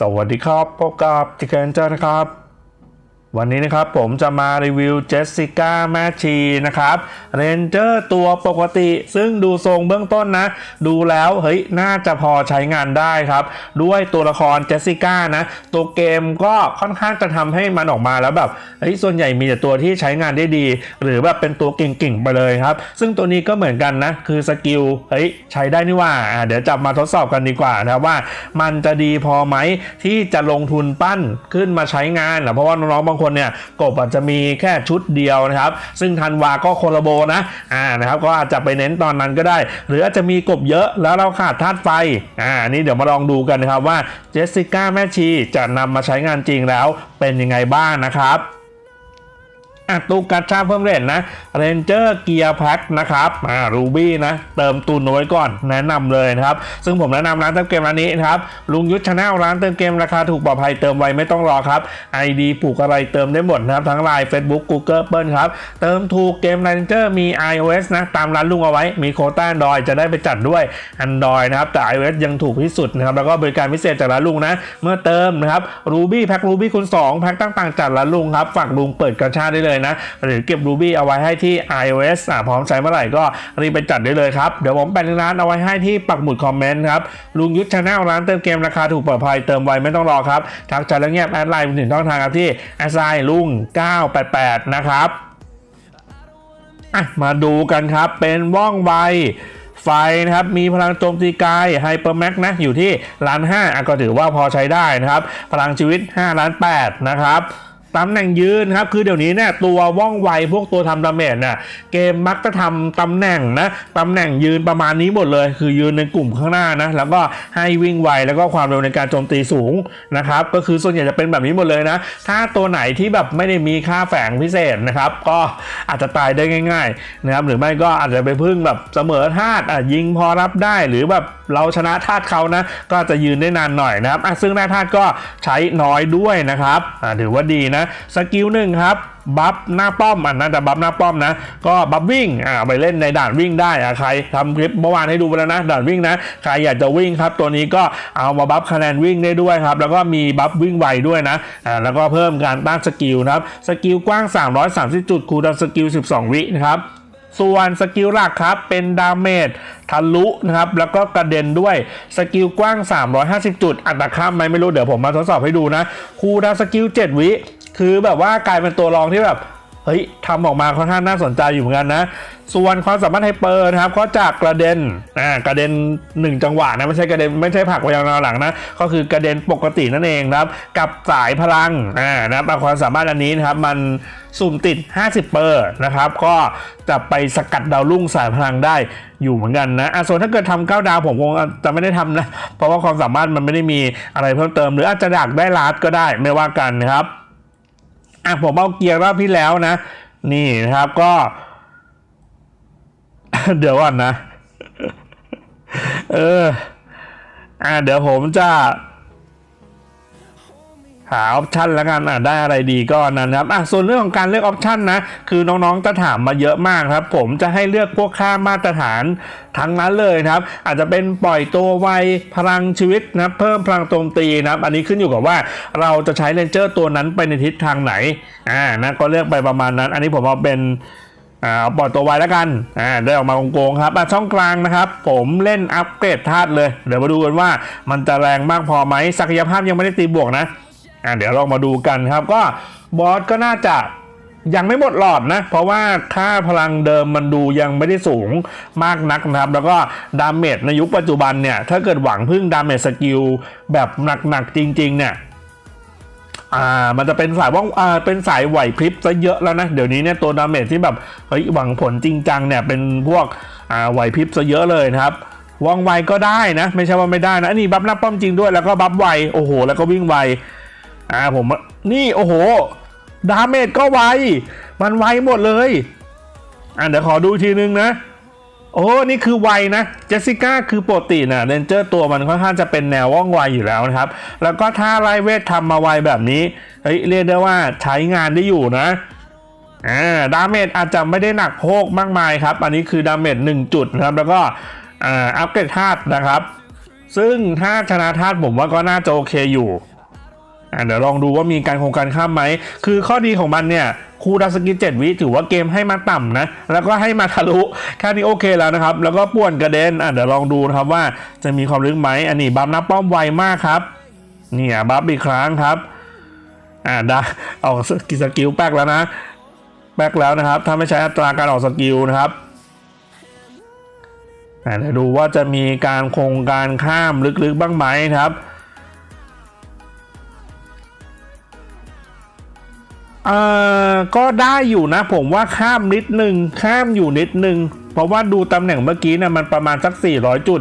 สวัสดีครับพบกับจิเกนเจอร์นะครับ วันนี้นะครับผมจะมารีวิวเจสสิก้าแมชชีนะครับเรนเจอร์ตัวปกติ ซึ่งดูทรงเบื้องต้นนะ ดูแล้วเฮ้ยน่าจะพอใช้งานได้ครับ ด้วยตัวละครเจสสิก้านะ ตัวเกมก็ค่อนข้างจะทำให้มันออกมาแล้วแบบเฮ้ยส่วนใหญ่มีแต่ตัวที่ใช้งานได้ดี หรือแบบเป็นตัวเก่งๆไปเลยครับ ซึ่งตัวนี้ก็เหมือนกันนะ คือสกิลเฮ้ยใช้ได้นี่ว่าเดี๋ยวจับมาทดสอบกันดีกว่านะว่า มันจะดีพอไหมที่จะลงทุนปั้นขึ้นมาใช้งานนะเพราะว่าน้องๆบางคนเนี่ยกบอาจจะมีแค่ชุดเดียวนะครับ ซึ่งทันวาก็โคลาโบนะอ่านะครับก็อาจจะไปเน้นตอนนั้นก็ได้ หรืออาจจะมีกบเยอะแล้วเราขาดธาตุไฟอ่านี่เดี๋ยวมาลองดูกันนะครับว่าเจสสิก้าแม่ชีจะนำมาใช้งานจริงแล้วเป็นยังไงบ้างนะครับ อะตู้กัชชาเพิ่มเรทนะเรนเจอร์เกียร์แพ็คนะครับอ่ารูบี้นะเติมตุนเอาไว้ก่อนแนะนำเลยนะครับ ซึ่งผมแนะนำร้านเติมเกมร้านนี้นะครับลุงยุทธชาแนลร้านเติมเกมราคาถูกปลอดภัยเติมไวไม่ต้องรอครับ ID ผูกอะไรเติมได้หมดนะครับ ทั้ง Line Facebook Google เปิลครับ เติมถูกเกมเรนเจอร์มี iOS นะตามร้านลุงเอาไว้มีโคต้า Android จะได้ไปจัดด้วย Android นะครับแต่ iOS ยังถูกที่สุดนะครับแล้วก็บริการพิเศษจากร้านลุงนะ เมื่อเติมนะครับ Ruby แพ็ค Ruby คูณ2แพ็คต่างๆจัดร้านลุงครับฝากลุงเปิดกระชาได้เลยนะ หรือเก็บ Ruby เอาไว้ให้ที่ iOS อะพร้อมใช้เมื่อไหร่ก็รีบไปจัดได้เลยครับ เดี๋ยวผมแปะลิงก์ร้านเอาไว้ให้ที่ปักหมุดคอมเมนต์ครับ ลุงยุทธชาแนลร้านเติมเกมราคาถูกปลอดภัยเติมไวไม่ต้องรอครับ ทักใจแล้วเงียบแอดไลน์ไปถึงช่องทางครับที่แอดไซลุง 988 นะครับอะมาดูกันครับ เป็นว่องไวไฟนะครับมีพลังโจมตีกายไฮเปอร์แม็กนะอยู่ที่ล้านห้าก็ถือว่าพอใช้ได้นะครับ พลังชีวิต 5 ล้าน8นะครับ ตำแหน่งยืนครับ คือเดี๋ยวนี้เนี่ยตัวว่องไวพวกตัวทำดาเมจเนี่ยเกมมักจะทำตำแหน่งนะตำแหน่งยืนประมาณนี้หมดเลย คือยืนในกลุ่มข้างหน้านะแล้วก็ให้วิ่งไวแล้วก็ความเร็วในการโจมตีสูงนะครับก็คือส่วนใหญ่จะเป็นแบบนี้หมดเลยนะ ถ้าตัวไหนที่แบบไม่ได้มีค่าแฝงพิเศษนะครับ ก็อาจจะตายได้ง่ายๆนะครับหรือไม่ก็อาจจะไปพึ่งแบบเสมอธาตุยิงพอรับได้หรือแบบเราชนะธาตุเขานะ ก็จะยืนได้นานหน่อยนะครับซึ่งแร่ธาตุก็ใช้น้อยด้วยนะครับถือว่าดีนะสกิลหนึ่งครับบัฟหน้าป้อมอันน่าจะบัฟหน้าป้อมนะ ก็บัฟวิ่งอ่าไปเล่นในด่านวิ่งได้อะใครทำคลิปเมื่อวานให้ดูไปแล้วนะด่านวิ่งนะใครอยากจะวิ่งครับ ตัวนี้ก็เอามาบัฟคะแนนวิ่งได้ด้วยครับ แล้วก็มีบัฟวิ่งไวด้วยนะอ่าแล้วก็เพิ่มการต้านสกิลนะครับสกิลกว้าง 330 จุดคูดาวสกิล 12 วินะครับส่วนสกิลหลักครับเป็นดาเมจทะลุนะครับแล้วก็กระเด็นด้วยสกิลกว้าง 350 จุด อัตราค่าไหมไม่รู้เดี๋ยวผมมาทดสอบให้ดูนะคูดาวสกิล 7 วิ คือแบบว่ากลายเป็นตัวรองที่แบบเฮ้ยทำออกมาค่อนข้างน่าสนใจอยู่เหมือนกันนะ ส่วนความสามารถไฮเปอร์นะครับก็จากกระเด็นอ่ากระเด็น 1 จังหวะนะไม่ใช่กระเด็นไม่ใช่ผักไปยาวหลังนะก็คือกระเด็นปกตินั่นเองครับ กับสายพลังอ่านะครับความสามารถอันนี้นะครับมันสุ่มติด 50 เปอร์นะครับ ก็จะไปสกัดดาวรุ่งสายพลังได้อยู่เหมือนกันนะอะส่วนถ้าเกิดทำเก้าดาวผมคงจะไม่ได้ทำนะ เพราะว่าความสามารถมันไม่ได้มีอะไรเพิ่มเติม หรืออาจจะดักได้ลาดก็ได้ไม่ว่ากันนะครับ อะผมเอาเกียร์รอบที่แล้วนะ นี่นะครับก็ เดี๋ยวก่อนนะ เออ อะเดี๋ยวผมจะ หาออปชันแล้วกันอะได้อะไรดีก็นั้นครับอะส่วนเรื่องของการเลือกออปชันนะคือน้องๆจะถามมาเยอะมากครับ ผมจะให้เลือกพวกค่ามาตรฐานทั้งนั้นเลยนะครับ อาจจะเป็นปล่อยตัวไวพลังชีวิตนะเพิ่มพลังโจมตีนะครับ อันนี้ขึ้นอยู่กับว่าเราจะใช้เลนเจอร์ตัวนั้นไปในทิศทางไหนอ่านะก็เลือกไปประมาณนั้น อันนี้ผมเอาเป็นอ่าปล่อยตัวไวแล้วกัน อ่า ได้ออกมาโกงๆครับอะช่องกลางนะครับ ผมเล่นอัปเกรดธาตุเลย เดี๋ยวมาดูกันว่ามันจะแรงมากพอไหมศักยภาพยังไม่ได้ตีบวกนะ อ่าเดี๋ยวลองมาดูกันครับก็บอสก็น่าจะยังไม่หมดหลอดนะ เพราะว่าค่าพลังเดิมมันดูยังไม่ได้สูงมากนักนะครับ แล้วก็ดาเมจในยุคปัจจุบันเนี่ย ถ้าเกิดหวังพึ่งดาเมจสกิลแบบหนักๆจริง ๆ เนี่ยอ่ามันจะเป็นสายว่องอ่าเป็นสายไหวพริบซะเยอะแล้วนะ เดี๋ยวนี้เนี่ยตัวดาเมจที่แบบเฮ้ยหวังผลจริงจังเนี่ยเป็นพวกอ่าไหวพริบซะเยอะเลยนะครับว่องไวก็ได้นะ ไม่ใช่ว่าไม่ได้นะอันนี้บัฟหน้าป้อมจริงด้วยแล้วก็บัฟไวโอ้โหแล้วก็วิ่งไว อ่าผมนี่โอ้โห ดาเมจก็ไว มันไวหมดเลยอ่าเดี๋ยวขอดูอีกทีนึงนะ โอ้นี่คือไวนะ เจสสิก้าคือปกตินะเรนเจอร์ตัวมันค่อนข้างจะเป็นแนวว่องไวอยู่แล้วนะครับ แล้วก็ถ้าไล่เวททำมาไวแบบนี้ เฮ้ยเรียกได้ว่าใช้งานได้อยู่นะอ่าดาเมจอาจจะไม่ได้หนักโพกมากมายครับ อันนี้คือดาเมจ1จุดนะครับ แล้วก็อ่าอัปเกรดธาตุนะครับ ซึ่งถ้าชนะธาตุผมว่าก็น่าจะโอเคอยู่ เดี๋ยวลองดูว่ามีการโครงการข้ามไหม คือข้อดีของมันเนี่ยคูดาวน์สกิลเจ็ดวิถือว่าเกมให้มาต่ำนะ แล้วก็ให้มาทะลุแค่นี้โอเคแล้วนะครับ แล้วก็ป่วนกระเด็นอะเดี๋ยวลองดูนะครับว่าจะมีความลึกไหมอันนี้บัฟนับป้อมไวมากครับเนี่ยบัฟอีกครั้งครับอ่าได้ออกสกิลสกิลแป๊กแล้วนะ แป๊กแล้วนะครับ ถ้าไม่ใช้อัตราการออกสกิลนะครับอ่าเดี๋ยวดูว่าจะมีการโครงการข้ามลึกๆบ้างไหมครับ เอ่อก็ได้อยู่นะ ผมว่าข้ามนิดนึงข้ามอยู่นิดนึง เพราะว่าดูตำแหน่งเมื่อกี้เนี่ยมันประมาณสัก 400 จุด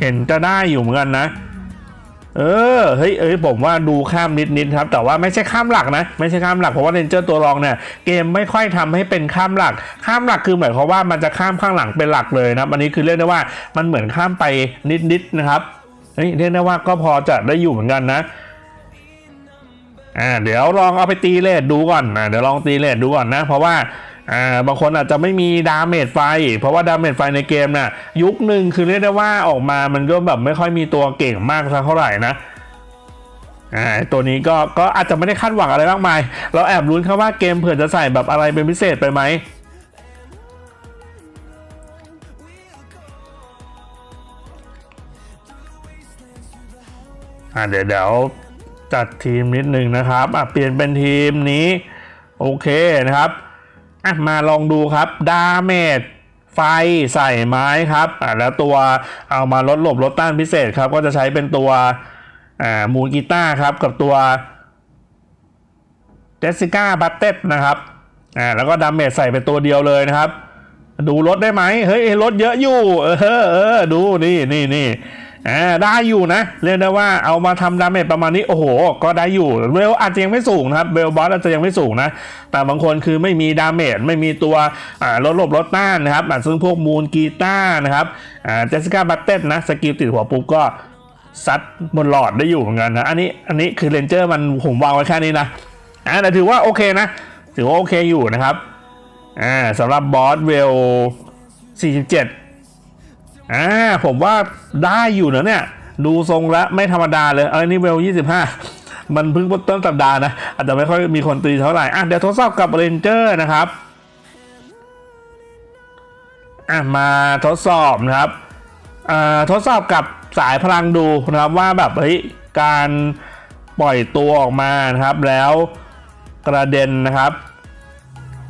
เห็นจะได้อยู่เหมือนกันนะ เออเฮ้ยเอ้ยผมว่าดูข้ามนิดนิดครับ แต่ว่าไม่ใช่ข้ามหลักนะ ไม่ใช่ข้ามหลักเพราะว่าเรนเจอร์ตัวรองเนี่ยเกมไม่ค่อยทำให้เป็นข้ามหลัก ข้ามหลักคือหมายความว่ามันจะข้ามข้างหลังเป็นหลักเลยนะครับอันนี้คือเรียกได้ว่ามันเหมือนข้ามไปนิดนิดนะครับเฮ้ยเรียกได้ว่าก็พอจะได้อยู่เหมือนกันนะ อ่าเดี๋ยวลองเอาไปตีเลทดูก่อนอ่าเดี๋ยวลองตีเลทดูก่อนนะ เพราะว่าอ่าบางคนอาจจะไม่มีดาเมจไฟ เพราะว่าดาเมจไฟในเกมน่ะยุคหนึ่งคือเรียกได้ว่าออกมามันก็แบบไม่ค่อยมีตัวเก่งมากสักเท่าไหร่นะอ่าตัวนี้ก็ก็อาจจะไม่ได้คาดหวังอะไรมากมาย เราแอบลุ้นครับว่าเกมเผื่อจะใส่แบบอะไรเป็นพิเศษไปไหมอ่าเดี๋ยวเดี๋ยว จัดทีมนิดนึงนะครับอะเปลี่ยนเป็นทีมนี้โอเคนะครับอะมาลองดูครับดาเมจไฟใส่ไม้ครับอะแล้วตัวเอามาลดหลบลดต้านพิเศษครับ ก็จะใช้เป็นตัวอ่ามูลกีตาร์ครับกับตัวเจสสิก้าบัตเต็นะครับอ่าแล้วก็ดาเมจใส่เป็นตัวเดียวเลยนะครับ ดูรถได้ไหมเฮ้ยรถเยอะอยู่ เออเออดูนี่นี่นี่ อ่าได้อยู่นะ เรียกได้ว่าเอามาทำดาเมจประมาณนี้โอ้โห ก็ได้อยู่เวลอาจจะยังไม่สูงนะครับเบลบอสอาจจะยังไม่สูงนะ แต่บางคนคือไม่มีดาเมจไม่มีตัวอ่าลดหลบลดต้านนะครับซึ่งพวกมูลกีต้านะครับอ่าเจสสิก้าบัตเต็นะสกิลติดหัวปุ๊บก็ซัดบนหลอดได้อยู่เหมือนกันนะอันนี้อันนี้คือเรนเจอร์มันผมวางไว้แค่นี้นะอ่าแต่ถือว่าโอเคนะ ถือว่าโอเคอยู่นะครับอ่าสำหรับบอสเวล47 อ่าผมว่าได้อยู่นะเนี่ย ดูทรงแล้วไม่ธรรมดาเลยเอ้ยนี่เวล25มันเพิ่งต้นสัปดาห์นะ อาจจะไม่ค่อยมีคนตีเท่าไหร่อะเดี๋ยวทดสอบกับเรนเจอร์นะครับอะมาทดสอบนะครับอ่าทดสอบกับสายพลังดูนะครับว่าแบบเฮ้ยการปล่อยตัวออกมานะครับ แล้วกระเด็นนะครับ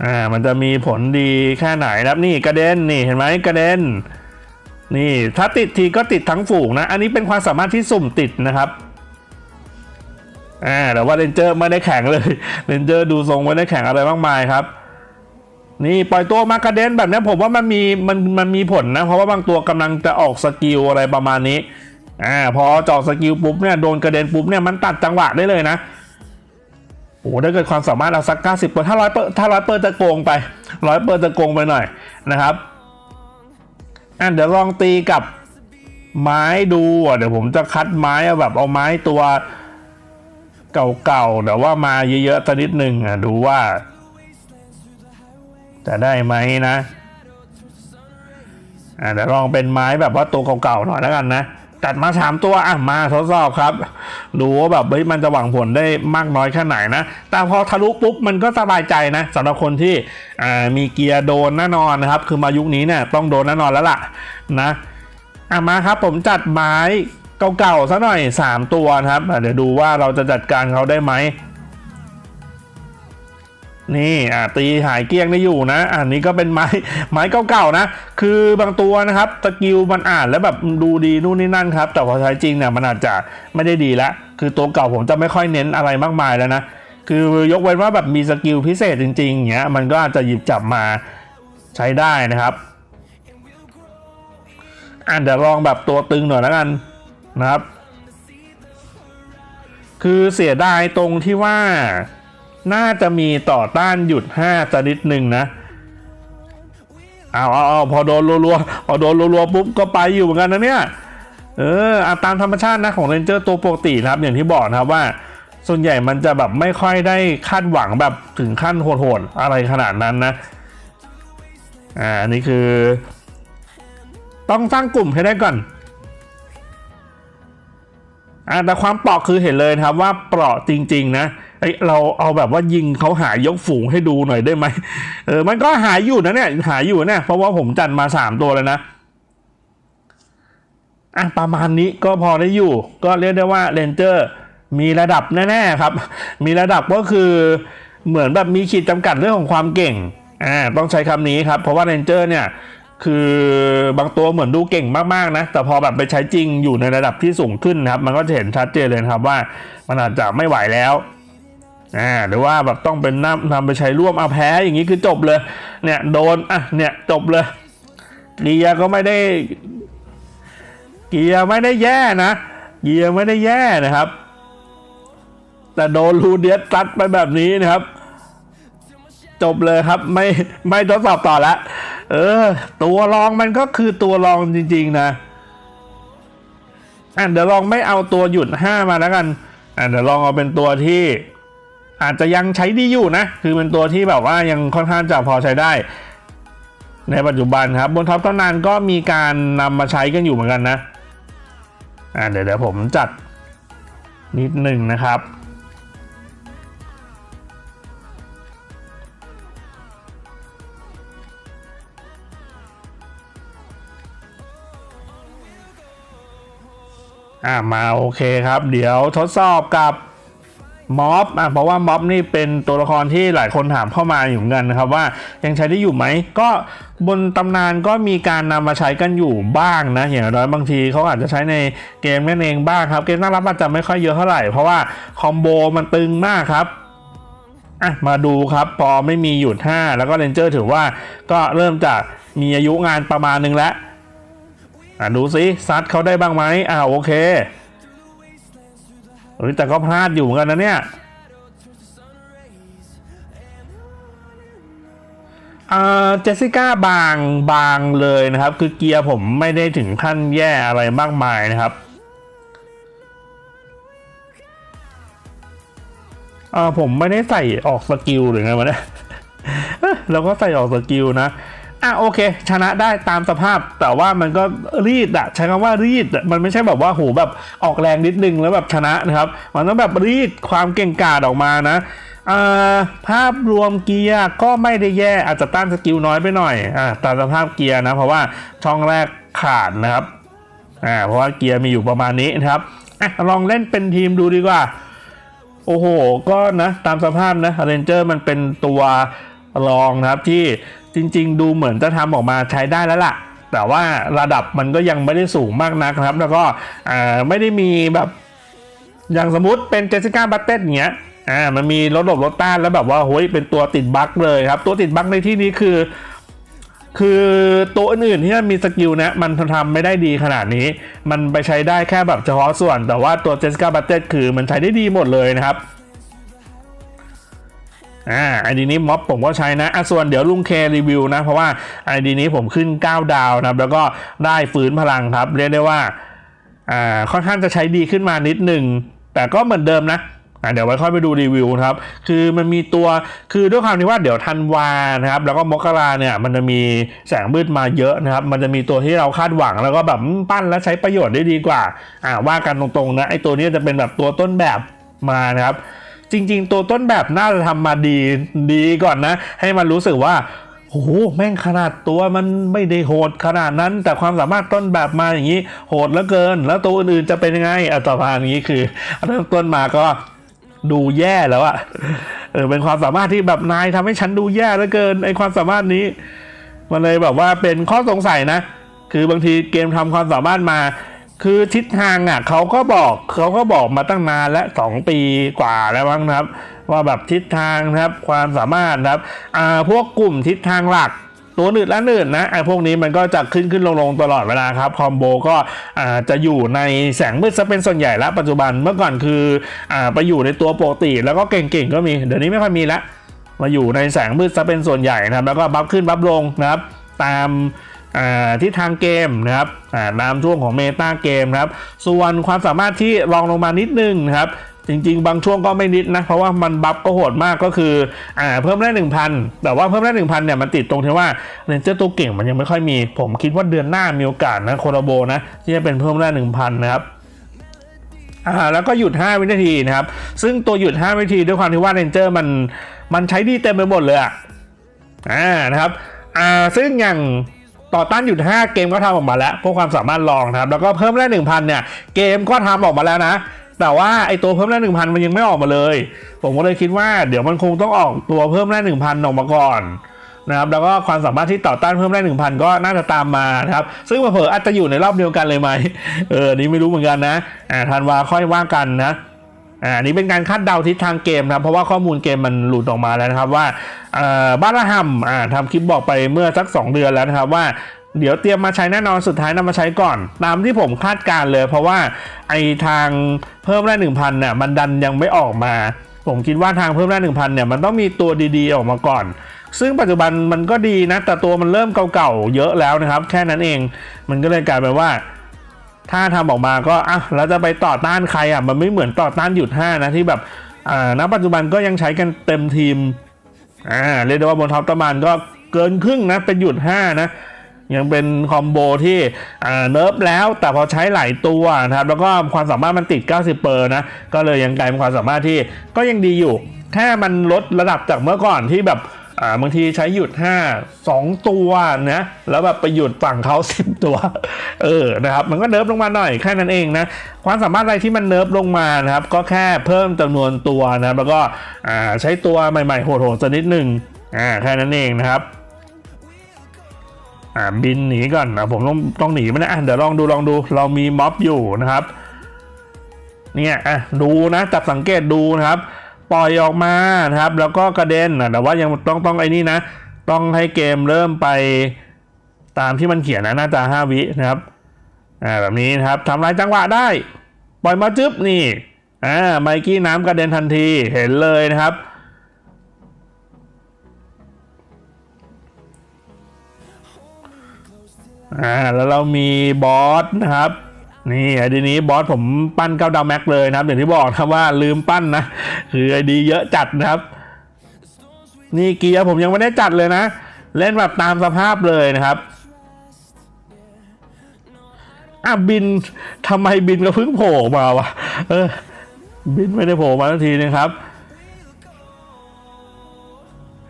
อ่ามันจะมีผลดีแค่ไหนนะครับนี่กระเด็นนี่เห็นไหมกระเด็น นี่ถ้าติดทีก็ติดทั้งฝูงนะ อันนี้เป็นความสามารถที่สุ่มติดนะครับอ่าแต่ว่าเรนเจอร์ไม่ได้แข่งเลยเรนเจอร์ดูทรงไม่ได้แข่งอะไรมากมายครับ นี่ปล่อยตัวมากระเด็นแบบนี้ผมว่ามันมีมันมันมีผลนะ เพราะว่าบางตัวกำลังจะออกสกิลอะไรประมาณนี้อ่าพอจอกสกิลปุ๊บเนี่ยโดนกระเด็นปุ๊บเนี่ยมันตัดจังหวะได้เลยนะโอ้โหถ้าเกิดความสามารถเราสัก90เปอร์ถ้าร้อยเปอร์ถ้าร้อยเปอร์จะโกงไปร้อยเปอร์จะโกงไปหน่อยนะครับ อะเดี๋ยวลองตีกับไม้ดูอะเดี๋ยวผมจะคัดไม้อะแบบเอาไม้ตัวเก่าๆแต่วว่ามาเยอะๆสักนิดหนึ่งอะดูว่า จะได้ไหมนะอะเดี๋ยวลองเป็นไม้แบบว่าตัวเก่าๆหน่อยแล้วกันนะ จัดมาสามตัวอะมาทดสอบครับดูว่าแบบเฮ้ยมันจะหวังผลได้มากน้อยแค่ไหนนะ แต่พอทะลุปุ๊บมันก็สบายใจนะสำหรับคนที่อ่ามีเกียร์โดนแน่นอนนะครับ คือมายุคนี้เนี่ยต้องโดนแน่นอนแล้วล่ะนะอะมาครับผมจัดไม้เก่าๆซะหน่อย 3 ตัวนะครับเดี๋ยวดูว่าเราจะจัดการเขาได้ไหม นี่อะตีหายเกลี้ยงได้อยู่นะ อันนี้ก็เป็นไม้ไม้เก่าๆนะ คือบางตัวนะครับสกิลมันอ่านแล้วแบบดูดีนู่นนี่นั่นครับ แต่พอใช้จริงเนี่ยมันอาจจะไม่ได้ดีละคือตัวเก่าผมจะไม่ค่อยเน้นอะไรมากมายแล้วนะ คือยกเว้นว่าแบบมีสกิลพิเศษจริงๆอย่างเงี้ยมันก็อาจจะหยิบจับมาใช้ได้นะครับอะเดี๋ยวลองแบบตัวตึงหน่อยแล้วกันนะครับ คือเสียดายตรงที่ว่า น่าจะมีต่อต้านหยุด5สักนิดหนึ่งนะเอาเอาเอาพอโดนรัวๆพอโดนรัวๆปุ๊บก็ไปอยู่เหมือนกันนะเนี่ยเอออาตามธรรมชาตินะของเรนเจอร์ตัวปกตินะครับ อย่างที่บอกนะครับว่า ส่วนใหญ่มันจะแบบไม่ค่อยได้คาดหวังแบบถึงขั้นโหดๆอะไรขนาดนั้นนะอ่าอันนี้คือ ต้องสร้างกลุ่มให้ได้ก่อนอะแต่ความเปราะคือเห็นเลยครับว่าเปราะจริง ๆ นะ อ้เราเอาแบบว่ายิงเขาหายกฝูงให้ดูหน่อยได้ไหมเออมันก็หายอยู่นะเนี่ยหายอยู่เนี่ยเพราะว่าผมจัดมาสามตัวเลยนะอะประมาณนี้ก็พอได้อยู่ ก็เรียกได้ว่าเรนเจอร์มีระดับแน่ๆครับ มีระดับก็คือเหมือนแบบมีขีดจำกัดเรื่องของความเก่งอ่าต้องใช้คำนี้ครับ เพราะว่าเรนเจอร์เนี่ยคือบางตัวเหมือนดูเก่งมากๆนะ แต่พอแบบไปใช้จริงอยู่ในระดับที่สูงขึ้นนะครับ มันก็จะเห็นชัดเจนเลยครับว่ามันอาจจะไม่ไหวแล้ว อ่าหรือว่าแบบต้องเป็นนำนำไปใช้ร่วมเอาแพ้อย่างนี้คือจบเลย เนี่ยโดนอะเนี่ยจบเลยเกียร์ก็ไม่ได้เกียร์ไม่ได้แย่นะเกียร์ไม่ได้แย่นะครับ แต่โดนลูเดียสตัดไปแบบนี้นะครับ จบเลยครับ ไม่ไม่ทดสอบต่อละเออ ตัวรองมันก็คือตัวรองจริง ๆ นะอะเดี๋ยวลองไม่เอาตัวหยุดห้ามาแล้วกันอะเดี๋ยวลองเอาเป็นตัวที่ อาจจะยังใช้ดีอยู่นะ คือเป็นตัวที่แบบว่ายังค่อนข้างจะพอใช้ได้ ในปัจจุบันครับ บนท็อปตำนานก็มีการนำมาใช้กันอยู่เหมือนกันนะอะเดี๋ยวเดี๋ยวผมจัดนิดหนึ่งนะครับอ่ามาโอเคครับ เดี๋ยวทดสอบกับ ม็อบอะเพราะว่าม็อบนี่เป็นตัวละครที่หลายคนถามเข้ามาอยู่เหมือนกันนะครับว่ายังใช้ได้อยู่ไหมก็บนตำนานก็มีการนำมาใช้กันอยู่บ้างนะอย่างน้อยบางทีเขาอาจจะใช้ในเกมนั่นเองบ้างครับ เกมน่ารับอาจจะไม่ค่อยเยอะเท่าไหร่เพราะว่าคอมโบมันตึงมากครับอะมาดูครับพอไม่มีหยุด 5 แล้วก็เรนเจอร์ถือว่าก็เริ่มจากมีอายุงานประมาณหนึงแล้วอะดูสิซัดเขาได้บ้างไหมอ่าโอเค เฮ้ยแต่ก็พลาดอยู่เหมือนกันนะเนี่ยอ่าเจสสิก้าบางบางเลยนะครับ คือเกียร์ผมไม่ได้ถึงขั้นแย่อะไรมากมายนะครับอ่าผมไม่ได้ใส่ออกสกิลหรือไงวะเนี่ยเราก็ใส่ออกสกิลนะ อะโอเค ชนะได้ตามสภาพ แต่ว่ามันก็รีดอะใช้คำว่ารีดมันไม่ใช่แบบว่าโหแบบออกแรงนิดนึงแล้วแบบชนะนะครับ มันต้องแบบรีดความเก่งกาจออกมานะภาพรวมเกียร์ก็ไม่ได้แย่อาจจะต้านสกิลน้อยไปหน่อยอตามสภาพเกียร์นะเพราะว่าช่องแรกขาดนะครับเพราะว่าเกียร์มีอยู่ประมาณนี้นะครับอลองเล่นเป็นทีมดูดีกว่า โอ้โห ก็นะตามสภาพนะเรนเจอร์มันเป็นตัวรองนะครับที่ จริง ๆ ดูเหมือนจะทำออกมาใช้ได้แล้วล่ะ แต่ว่าระดับมันก็ยังไม่ได้สูงมากนักครับ แล้วก็ไม่ได้มีแบบอย่างสมมติเป็นเจสสิก้าบัตเต็เงี้ยอ่ามันมีรถหลบรถต้านแล้วแบบว่าโห้ยเป็นตัวติดบั๊กเลยครับ ตัวติดบั๊กในที่นี้คือ คือตัวอื่นๆที่มันมีสกิลนะมันทำไม่ได้ดีขนาดนี้ มันไปใช้ได้แค่แบบเฉพาะส่วน แต่ว่าตัวเจส s ก a าบัตเตคือมันใช้ได้ดีหมดเลยนะครับ อ่าไอดีนี้ม็อบผมก็ใช้นะอะส่วนเดี๋ยวลุงเครีวิวนะ เพราะว่าไอดีนี้ผมขึ้น 9 ดาวนะครับ แล้วก็ได้ฟื้นพลังครับ เรียกได้ว่าอ่าค่อนข้างจะใช้ดีขึ้นมานิดหนึ่ง แต่ก็เหมือนเดิมนะอะเดี๋ยวไว้ค่อยไปดูรีวิวครับ คือมันมีตัว คือด้วยความที่ว่าเดี๋ยวธันวานะครับ แล้วก็มกราเนี่ย มันจะมีแสงมืดมาเยอะนะครับ มันจะมีตัวที่เราคาดหวัง แล้วก็แบบปั้นแล้วใช้ประโยชน์ได้ดีกว่า อ่าว่ากันตรงๆนะ ไอตัวนี้จะเป็นแบบตัวต้นแบบมานะครับ จริง ๆ ตัวต้นแบบน่าจะทำมาดีดีก่อนนะ ให้มันรู้สึกว่าโอ้โหแม่งขนาดตัวมันไม่ได้โหดขนาดนั้น แต่ความสามารถต้นแบบมาอย่างนี้ โหดเหลือเกิน แล้วตัวอื่นๆจะเป็นยังไงอะต่อมาอย่างนี้คือเริ่มต้นมาก็ดูแย่แล้วอะเออเป็นความสามารถที่แบบนายทำให้ฉันดูแย่เหลือเกินไอความสามารถนี้ มันเลยแบบว่าเป็นข้อสงสัยนะ คือบางทีเกมทำความสามารถมา คือทิศทางอะเขาก็บอกเขาก็บอกมาตั้งนานและสองปีกว่าแล้วมั้งนะครับ ว่าแบบทิศทางนะครับความสามารถนะครับอ่าพวกกลุ่มทิศทางหลักตัวหนืดและหนืดนะไอ้พวกนี้มันก็จะขึ้นขึ้นลงลงตลอดเวลาครับคอมโบก็อ่าจะอยู่ในแสงมืดซะเป็นส่วนใหญ่แล้วปัจจุบันเมื่อก่อนคืออ่าไปอยู่ในตัวปกติ แล้วก็เก่งๆก็มีเดี๋ยวนี้ไม่ค่อยมีละมาอยู่ในแสงมืดซะเป็นส่วนใหญ่นะครับ แล้วก็บัฟขึ้นบัฟลงนะครับ ตาม ทิศทางเกมนะครับตามช่วงของเมตาเกมครับ ส่วนความสามารถที่รองลงมานิดนึงครับจริง ๆ บางช่วงก็ไม่นิดนะ เพราะว่ามันบัฟก็โหดมากก็คืออ่าเพิ่มได้หนึ่งพันแต่ว่าเพิ่มได้หนึ่งพันเนี่ยมันติดตรงที่ว่าเรนเจอร์ตัวเก่งมันยังไม่ค่อยมี ผมคิดว่าเดือนหน้ามีโอกาสนะโคโรโบนะ ที่จะเป็นเพิ่มได้หนึ่งพันนะครับอ่าแล้วก็หยุด 5 วินาทีนะครับ ซึ่งตัวหยุด 5 วินาทีด้วยความที่ว่าเรนเจอร์มันมันใช้ดีเต็มไปหมดเลยอะอ่านะครับอ่าซึ่งอย่าง ต่อต้านหยุด 5 เกมก็ทำออกมาแล้วพวกความสามารถลองนะครับ แล้วก็เพิ่มแร่1,000เนี่ย เกมก็ทำออกมาแล้วนะ แต่ว่าไอตัวเพิ่มแร่1,000มันยังไม่ออกมาเลย ผมก็เลยคิดว่าเดี๋ยวมันคงต้องออกตัวเพิ่มแร่1,000ออกมาก่อนนะครับแล้วก็ความสามารถที่ต่อต้านเพิ่มแร่1,000ก็น่าจะตามมานะครับซึ่งเผลออาจจะอยู่ในรอบเดียวกันเลยไหมเออนนี้ไม่รู้เหมือนกันนะอ่าธันวาค่อยว่ากันนะ อันนี้เป็นการคาดเดาทิศทางเกมนะครับเพราะว่าข้อมูลเกมมันหลุดออกมาแล้วนะครับว่าบ้านละหัมทำคลิปบอกไปเมื่อสัก 2 เดือนแล้วนะครับว่าเดี๋ยวเตรียมมาใช้แน่นอนสุดท้ายนำมาใช้ก่อน ตามที่ผมคาดการเลย เพราะว่าไอทางเพิ่มได้หนึ่งพันเนี่ยมันดันยังไม่ออกมา ผมคิดว่าทางเพิ่มได้หนึ่งพันเนี่ยมันต้องมีตัวดีๆออกมาก่อน ซึ่งปัจจุบันมันก็ดีนะ แต่ตัวมันเริ่มเก่าๆเยอะแล้วนะครับ แค่นั้นเอง มันก็เลยกลายเป็นว่า ถ้าทำออกมาก็อะแล้วจะไปต่อต้านใครอะมันไม่เหมือนต่อต้านหยุด5นะที่แบบอ่าณปัจจุบันก็ยังใช้กันเต็มทีมอ่าเรียกได้ว่าบนท็อปตะมันก็เกินครึ่งนะเป็นหยุด5นะยังเป็นคอมโบที่เนิร์ฟแล้วแต่พอใช้หลายตัวนะครับแล้วก็ความสามารถมันติด 90เปอร์นะก็เลยยังกลายเป็นความสามารถที่ก็ยังดีอยู่ แค่มันลดระดับจากเมื่อก่อนที่แบบ อ่าบางทีใช้หยุด 5 2 ตัวนะแล้วแบบไปหยุดฝั่งเขา10 ตัวเออนะครับมันก็เนิร์ฟลงมาหน่อยแค่นั้นเองนะความสามารถอะไรที่มันเนิร์ฟลงมานะครับก็แค่เพิ่มจำนวนตัวนะแล้วก็อ่าใช้ตัวใหม่ๆโหดๆสักนิดหนึ่งอ่าแค่นั้นเองนะครับอ่าบินหนีก่อนนะผมต้องต้องหนีมันนะอะเดี๋ยวลองดูลองดูเรามีม็อบอยู่นะครับเนี่ยอะดูนะจับสังเกตดูนะครับ ปล่อยออกมานะครับ แล้วก็กระเด็นนะแต่ว่ายังต้องต้องไอ้นี่นะ ต้องให้เกมเริ่มไปตามที่มันเขียนนะน่าจะห้าวินะครับอ่าแบบนี้นะครับทำลายจังหวะได้ ปล่อยมาจึ๊บนี่อ่าไมกี้น้ำกระเด็นทันทีเห็นเลยนะครับอ่าแล้วเรามีบอสนะครับ นี่ไอดีนี้บอสผมปั้นเก้าดาวแม็กเลยนะครับอย่างที่บอกนะครับว่าลืมปั้นนะคือไอดีเยอะจัดนะครับ นี่เกียร์ผมยังไม่ได้จัดเลยนะ เล่นแบบตามสภาพเลยนะครับอะบินทำไมบินก็เพิ่งโผล่มาวะเออ บินไม่ได้โผล่มาทันทีนะครับ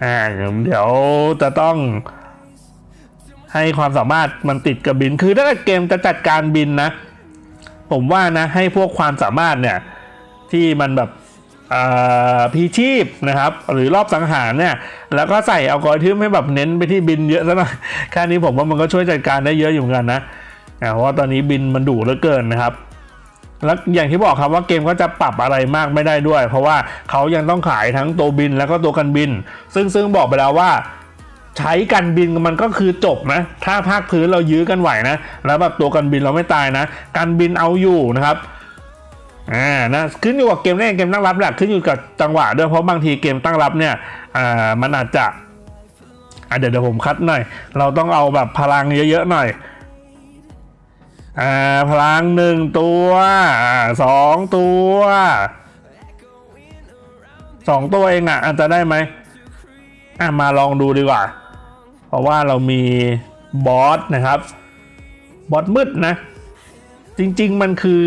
อ่าเดี๋ยวจะต้องให้ความสามารถมันติดกับบิน คือถ้าเกมจะจัดการบินนะ ผมว่านะให้พวกความสามารถเนี่ยที่มันแบบพีชีพนะครับ หรือรอบสังหารเนี่ย แล้วก็ใส่เอัลกอริทึมให้แบบเน้นไปที่บินเยอะซะหน่อยแค่นี้ผมว่ามันก็ช่วยจัดการได้เยอะอยู่เหมือนกันนะเพราะว่าตอนนี้บินมันดุเหลือเกินนะครับแล้วอย่างที่บอกครับว่าเกมก็จะปรับอะไรมากไม่ได้ด้วย เพราะว่าเขายังต้องขายทั้งตัวบินแล้วก็ตัวกันบิน ซึ่งซึ่งบอกไปแล้วว่า ใช้กันบินมันก็คือจบนะ ถ้าภาคพื้นเรายื้อกันไหวนะ แล้วแบบตัวกันบินเราไม่ตายนะ กันบินเอาอยู่นะครับอ่านะขึ้นอยู่กับเกมเล่นเกมตั้งรับแหละขึ้นอยู่กับจังหวะด้วยเพราะบางทีเกมตั้งรับเนี่ยอ่ามันอาจจะอะเดี๋ยวเดี๋ยวผมคัดหน่อย เราต้องเอาแบบพลังเยอะๆหน่อยอ่าพลังหนึ่งตัวสองตัวสองตัวเองอะอาจจะได้ไหมอะมาลองดูดีกว่า ราะว่าเรามีบอสนะครับ บอสมืดนะ จริง ๆ มันคือ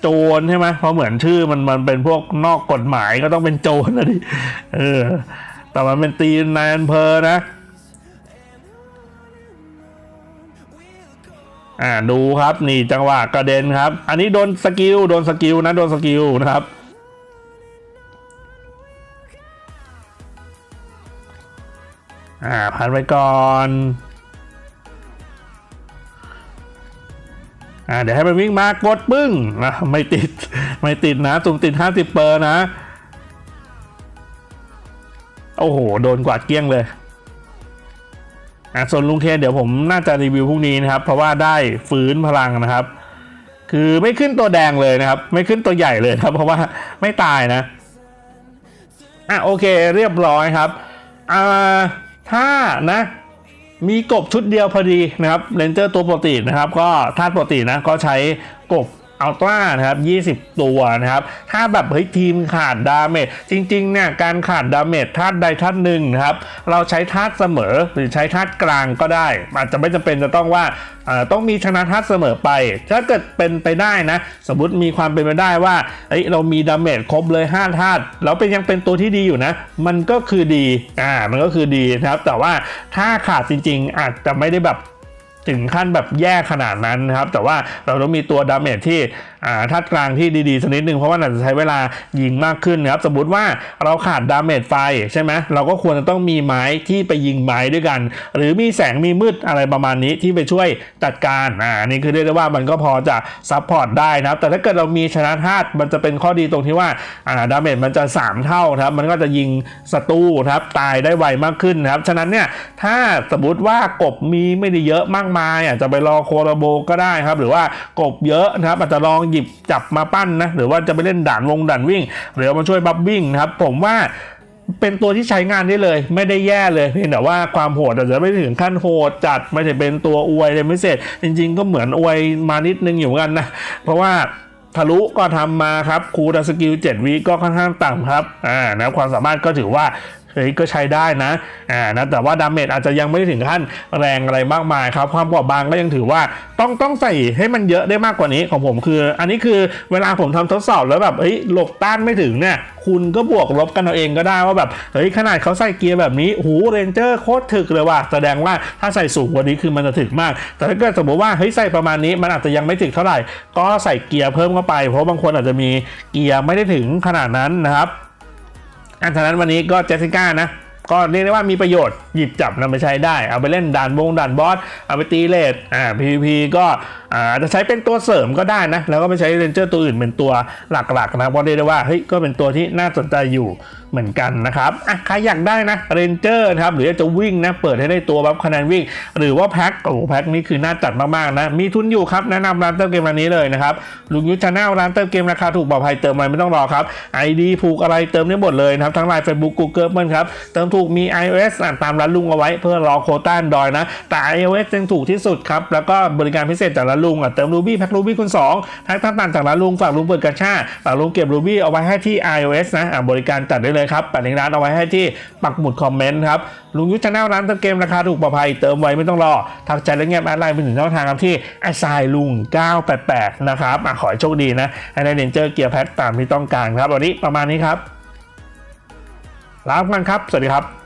โจรใช่ไหมเพราะเหมือนชื่อมันมันเป็นพวกนอกกฎหมายก็ต้องเป็นโจรนะดิเออ แต่มันเป็นตีนนายอำเภอนะ อ่าดูครับนี่จังหวะกระเด็นครับ อันนี้โดนสกิลโดนสกิลนะโดนสกิลนะครับ อ่าผ่านไปก่อนอ่าเดี๋ยวให้มันวิ่งมากดปึ้งนะไม่ติดไม่ติดนะตุ่มติด 50 เปอร์นะ โอ้โห โดนกวาดเกลี้ยงเลยอะส่วนลุงเคนเดี๋ยวผมน่าจะรีวิวพรุ่งนี้นะครับ เพราะว่าได้ฟื้นพลังนะครับ คือไม่ขึ้นตัวแดงเลยนะครับ ไม่ขึ้นตัวใหญ่เลยครับ เพราะว่าไม่ตายนะอะโอเคเรียบร้อยครับอ่า ถ้านะมีกบชุดเดียวพอดีนะครับเรนเจอร์ตัวปกตินะครับ ก็ธาตุปกตินะก็ใช้กบ อัลตร้านะครับ 20 ตัวนะครับ ถ้าแบบเฮ้ยทีมขาดดาเมจจริงๆเนี่ยการขาดดาเมจธาตุใดธาตุหนึ่งนะครับ เราใช้ธาตุเสมอหรือใช้ธาตุกลางก็ได้ อาจจะไม่จำเป็นจะต้องว่าต้องมีชนะธาตุเสมอไป ถ้าเกิดเป็นไปได้นะ สมมติมีความเป็นไปได้ว่าเอ้ยเรามีดาเมจครบเลย 5 ธาตุแล้วเป็นยังเป็นตัวที่ดีอยู่นะ มันก็คือดีอ่ามันก็คือดีนะครับ แต่ว่าถ้าขาดจริง ๆ อาจจะไม่ได้แบบ ถึงขั้นแบบแย่ขนาดนั้นนะครับ แต่ว่าเราต้องมีตัวดาเมจที่อ่ากลางที่ดีๆสักนิดนึงเพราะว่าอาจจะใช้เวลายิงมากขึ้นนะครับสมมติว่าเราขาดดาเมจไฟใช่ไหมเราก็ควรจะต้องมีไม้ที่ไปยิงไม้ด้วยกัน หรือมีแสงมีมืดอะไรประมาณนี้ที่ไปช่วยจัดการอ่านี่คือเรียกได้ว่ามันก็พอจะซับพอร์ตได้นะครับแต่ถ้าเกิดเรามีชนะธาตุมันจะเป็นข้อดีตรงที่ว่าอ่าดาเมจมันจะ 3 เท่าครับมันก็จะยิงศัตรูครับตายได้ไวมากขึ้นนะครับฉะนั้นเนี่ยถ้าสมมติว่ากบมีไม่ได้เยอะมากมายอาจจะไปรอโคโรโบก็ได้ครับ หรือว่ากบเยอะนะครับอาจจะลองหยิบจับมาปั้นนะ หรือว่าจะไปเล่นด่านวงด่านวิ่ง หรือเอามาช่วยบัฟวิ่งนะครับ ผมว่าเป็นตัวที่ใช้งานได้เลย ไม่ได้แย่เลยเพียงแต่ว่าความโหดอาจจะไม่ถึงขั้นโหดจัดไม่ได้เป็นตัวอวยเลยไม่เสร็จจริง ๆ ก็เหมือนอวยมานิดนึงอยู่กันนะ เพราะว่าทะลุก็ทำมาครับครูดาสกิล7วิก็ค่อนข้างต่ำครับอ่านะความสามารถก็ถือว่า เฮ้ยก็ใช้ได้นะอ่านะแต่ว่าดาเมจอาจจะยังไม่ได้ถึงขั้นแรงอะไรมากมายครับ ความเปราะบางก็ยังถือว่าต้องต้องใส่ให้มันเยอะได้มากกว่านี้ของผมคือ อันนี้คือเวลาผมทำทดสอบแล้วแบบเฮ้ยหลบต้านไม่ถึงเนี่ยคุณก็บวกลบกันเอาเองก็ได้ว่าแบบเฮ้ยขนาดเขาใส่เกียร์แบบนี้หูเรนเจอร์โคตรถึกเลยว่ะแสดงว่าถ้าใส่สูงกว่านี้คือมันจะถึกมาก แต่ถ้าเกิดสมมติว่าเฮ้ยใส่ประมาณนี้มันอาจจะยังไม่ถึกเท่าไหร่ ก็ใส่เกียร์เพิ่มเข้าไป เพราะบางคนอาจจะมีเกียร์ไม่ได้ถึงขนาดนั้นนะครับ อันฉะนั้นวันนี้ก็เจสสิก้านะก็เรียกได้ว่ามีประโยชน์หยิบจับนำไปใช้ได้ เอาไปเล่นด่านวงด่านบอส เอาไปตีเลดอ่า PVP ก็ อาจจะใช้เป็นตัวเสริมก็ได้นะ แล้วก็ไปใช้เรนเจอร์ตัวอื่นเป็นตัวหลักๆนะเพราะเรียกได้ว่าเฮ้ยก็เป็นตัวที่น่าสนใจอยู่เหมือนกันนะครับอะใครอยากได้นะเรนเจอร์นะครับหรืออยากจะวิ่งนะเปิดให้ได้ตัวแบบคะแนนวิ่ง หรือว่าแพ็คโอ้โหแพ็คนี้คือน่าจัดมากๆนะ มีทุนอยู่ครับ แนะนำร้านเติมเกมร้านนี้เลยนะครับลุงยุทธชาแนลร้านเติมเกมราคาถูกปลอดภัยเติมอะไรไม่ต้องรอครับ ID ผูกอะไรเติมได้หมดเลยนะครับทั้งไลน์ Facebook Google เปิ้ลครับเติมถูกมี iOS อะตามร้านลุงเอาไว้เพื่อรอโคต้าดอยนะแต่ iOS ยังถูกที่สุดครับแล้วก็บริการพิเศษจากร้านลุงอะเติม Ruby แพ็ค Ruby คูณ2แพ็คต่างๆจากร้านลุงฝากลุงเปิดกระชาฝากลุงเก็บ Ruby เอาไว้ให้ที่ iOS นะอะบริการจัดได้เลยครับแปะลิงก์ร้านเอาไว้ให้ที่ปักหมุดคอมเมนต์ครับลุงยุทธชาแนลร้านเติมเกมราคาถูกปลอดภัยเติมไว้ไม่ต้องรอทักใจและเงียบแอดไลน์ไปถึงช่องทางครับที่ไอซายลุง 988 นะครับอะขอให้โชคดีนะให้ได้เรนเจอร์เกียร์แพ็คตามที่ต้องการครับวันนี้ประมาณนี้ครับลาไปกันครับ สวัสดีครับ